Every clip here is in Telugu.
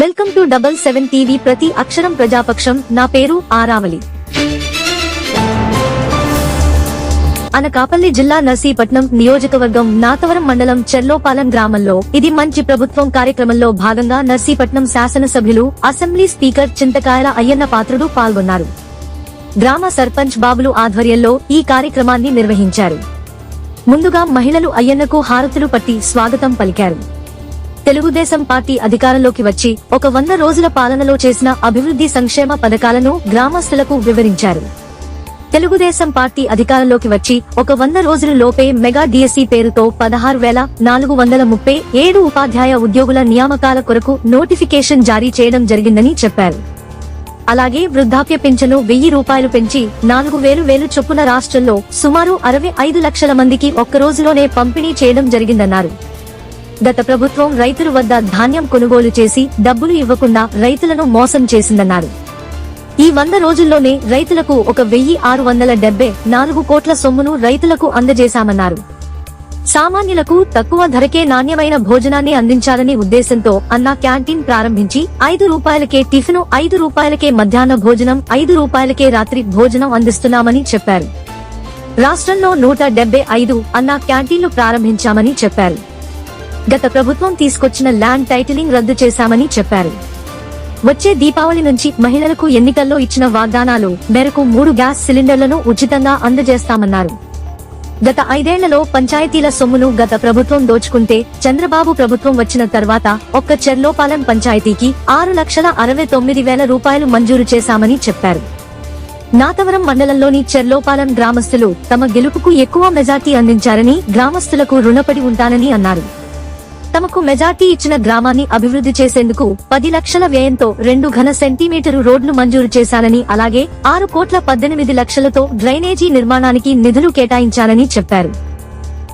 Welcome to double seven TV ప్రతి అక్షరం ప్రజాపక్షం. నా పేరు ఆరావళి అనకాపల్లి జిల్లా నర్సీపట్నం నియోజకవర్గం నాతవరం మండలం చెర్లోపాలెం గ్రామంలో ఇది మంచి ప్రభుత్వం కార్యక్రమంలో భాగంగా నర్సీపట్నం శాసనసభ్యులు అసెంబ్లీ స్పీకర్ చింతకాయల అయ్యన్న పాత్రుడు పాల్గొన్నారు. గ్రామ సర్పంచ్ బాబులు ఆధ్వర్యంలో ఈ కార్యక్రమాన్ని నిర్వహించారు. ముందుగా మహిళలు అయ్యన్నకు హారతులు పట్టి స్వాగతం పలికారు. తెలుగుదేశం పార్టీ అధికారంలోకి వచ్చి ఒక వంద రోజుల పాలనలో చేసిన అభివృద్ధి సంక్షేమ పథకాలను గ్రామస్తులకు వివరించారు. తెలుగుదేశం పార్టీ అధికారంలోకి వచ్చి ఒక వంద రోజుల లోపే మెగా డిఎస్సీ పేరుతో పదహారు వేల నాలుగు వందల ముప్పై ఏడు ఉపాధ్యాయ ఉద్యోగుల నియామకాల కొరకు నోటిఫికేషన్ జారీ చేయడం జరిగిందని చెప్పారు. అలాగే వృద్ధాప్య పింఛను వెయ్యి రూపాయలు పెంచి నాలుగు వేలు వేలు చొప్పున రాష్ట్రంలో సుమారు అరవై ఐదు లక్షల మందికి ఒక్క రోజులోనే పంపిణీ చేయడం జరిగిందన్నారు. గత ప్రభుత్వం రైతుల వద్ద ధాన్యం కొనుగోలు చేసి డబ్బులు ఇవ్వకుండా రైతులను మోసం చేసిందన్నారు. ఈ వంద రోజుల్లోనే రైతులకు ఒక వెయ్యి ఆరు వందల డెబ్బై నాలుగు కోట్ల సొమ్మును రైతులకు అందజేశామన్నారు. సామాన్యులకు తక్కువ ధరకే నాణ్యమైన భోజనాన్ని అందించాలనే ఉద్దేశంతో అన్నా క్యాంటీన్ ప్రారంభించి ఐదు రూపాయలకే టిఫిన్ ఐదు రూపాయలకే మధ్యాహ్న భోజనం ఐదు రూపాయలకే రాత్రి భోజనం అందిస్తున్నామని చెప్పారు. రాష్ట్రంలో నూట డెబ్బై ఐదు అన్నా క్యాంటీన్లు ప్రారంభించామని చెప్పారు. గత ప్రభుత్వం తీసుకొచ్చిన ల్యాండ్ టైటిలింగ్ రద్దు చేశామని చెప్పారు. వచ్చే దీపావళి నుంచి మహిళలకు ఎన్నికల్లో ఇచ్చిన వాగ్దానాలు మేరకు మూడు గ్యాస్ సిలిండర్లను ఉచితంగా అందజేస్తామన్నారు. గత ఐదేళ్ళలో పంచాయతీల సొమ్మును గత ప్రభుత్వం దోచుకుంటే చంద్రబాబు ప్రభుత్వం వచ్చిన తర్వాత ఒక్క చెర్లోపాలెం పంచాయతీకి ఆరు లక్షల అరవై తొమ్మిది వేల రూపాయలు మంజూరు చేశామని చెప్పారు. నాతవరం మండలంలోని చెర్లోపాలెం గ్రామస్తులు తమ గెలుపుకు ఎక్కువ మెజార్టీ అందించారని గ్రామస్తులకు రుణపడి ఉంటానని అన్నారు. తమకు మెజార్టీ ఇచ్చిన గ్రామాన్ని అభివృద్ధి చేసేందుకు పది లక్షల వ్యయంతో రెండు ఘన సెంటీమీటరు రోడ్లు మంజూరు చేశానని అలాగే ఆరు కోట్ల పద్దెనిమిది లక్షలతో డ్రైనేజీ నిర్మాణానికి నిధులు కేటాయించాలని చెప్పారు.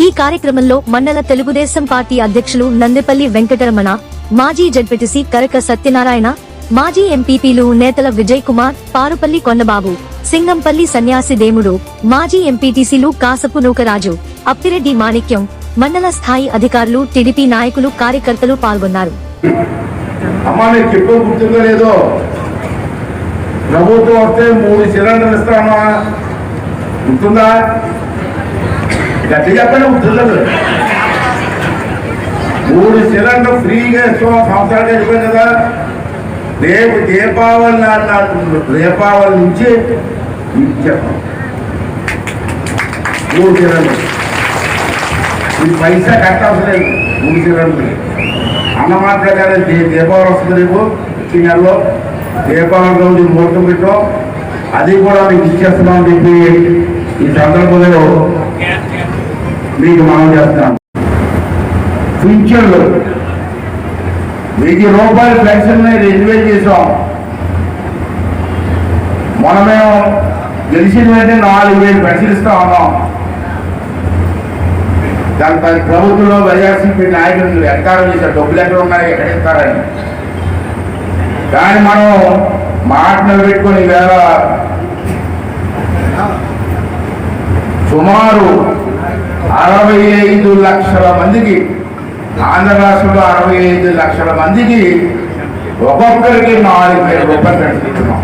ఈ కార్యక్రమంలో మండల తెలుగుదేశం పార్టీ అధ్యక్షులు నందిపల్లి వెంకటరమణ మాజీ జడ్పీటీసీ కరక సత్యనారాయణ మాజీ ఎంపీపీలు నేతల విజయ్ కుమార్ పారుపల్లి కొండబాబు సింగంపల్లి సన్యాసి దేముడు మాజీ ఎంపీటీసీలు కాసపు నూకరాజు అప్పిరెడ్డి మాణిక్యం మండల స్థాయి అధికారులు టీడీపీ నాయకులు కార్యకర్తలు పాల్గొన్నారు. అమ్మా నీకు చెప్పే గుర్తుందో లేదో? ప్రభుత్వం వస్తే మూడు సిలిండర్లు ఇస్తామా గుర్తుందా? గట్టి చెప్పండి గుర్తుండదు. మూడు సిలిండర్ ఫ్రీగా ఇస్తాం సంవత్సరాలు వెళ్ళిపోయింది కదా. రేపు దీపావళి నాడు నాడు దీపావళి నుంచి ఇచ్చేస్తాం మూడు సిలిండర్ ఈ పైసా కట్టాల్సిన లేదు. మూడు అన్నమాట ప్రకారం దీపావళి వస్తుంది రేపు ఈ నెలలో దీపావళి రోజు ముహూర్తం పెట్టాం అది కూడా మీకు ఇచ్చేస్తున్నాం అని చెప్పి ఈ సందర్భంలో మీకు మనం చేస్తున్నాం పింఛన్లు. వెయ్యి రూపాయల పెన్షన్ రెన్యువేట్ చేసాం మనమేమో మేము గెలిచిన వెంటనే నాలుగు వేలు పెన్షన్ ఇస్తా ఉన్నాం. దాని పై ప్రభుత్వంలో వైఎస్సీపీ నాయకులు ఎక్కారం చేశారు. డబ్బులు ఎక్కడ ఉన్నాయి? ఎక్కడ ఇస్తారని. కానీ మనం మాట పెట్టుకుని వేళ సుమారు అరవై ఐదు లక్షల మందికి ఆంధ్ర రాష్ట్రంలో అరవై ఐదు లక్షల మందికి ఒక్కొక్కరికి నాలుగు వేల రూపాయలు పెన్షన్